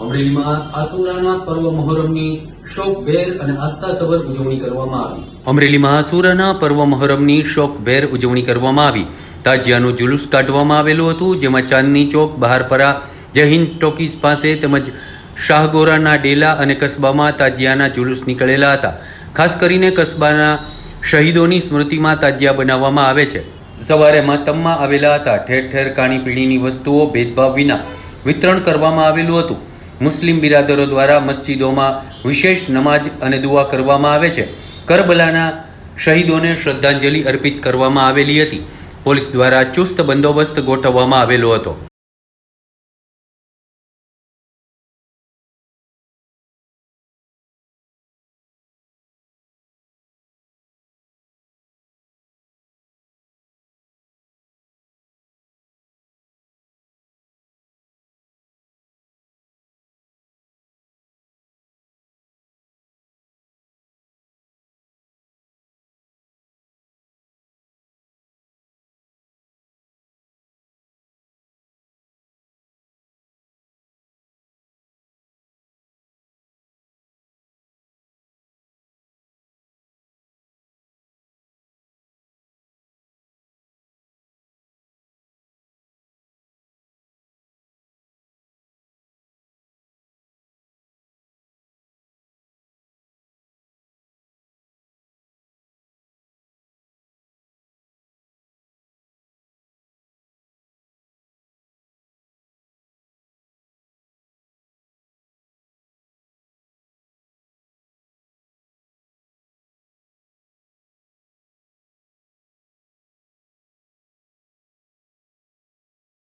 અમરેલીમાં આસુરાના પર્વ મહોરમની શોકભેર અને ઉજવણી કરવામાં આવી. અમરેલીમાં આસુરાના પર્વ શોકભેર ઉજવણી કરવામાં આવી. તાજિયાનું જુલુસ કાઢવામાં આવેલું હતું, જેમાં ચાંદની ચોક, બહારપરા, જય હિન્દ ટોકીઝ પાસે તેમજ શાહગોરાના ડેલા અને કસ્બામાં તાજિયાના જુલુસ નીકળેલા હતા. ખાસ કરીને કસ્બાના શહીદોની સ્મૃતિમાં તાજિયા બનાવવામાં આવે છે. સવારે માતમમાં આવેલા હતા. ઠેર ઠેર ખાણીપીણીની વસ્તુઓ ભેદભાવ વિના વિતરણ કરવામાં આવેલું હતું. મુસ્લિમ બિરાદરો દ્વારા મસ્જિદોમાં વિશેષ નમાજ અને દુઆ કરવામાં આવે છે. કરબલાના શહીદોને શ્રદ્ધાંજલિ અર્પિત કરવામાં આવેલી હતી. પોલીસ દ્વારા ચુસ્ત બંદોબસ્ત ગોઠવવામાં આવેલો હતો.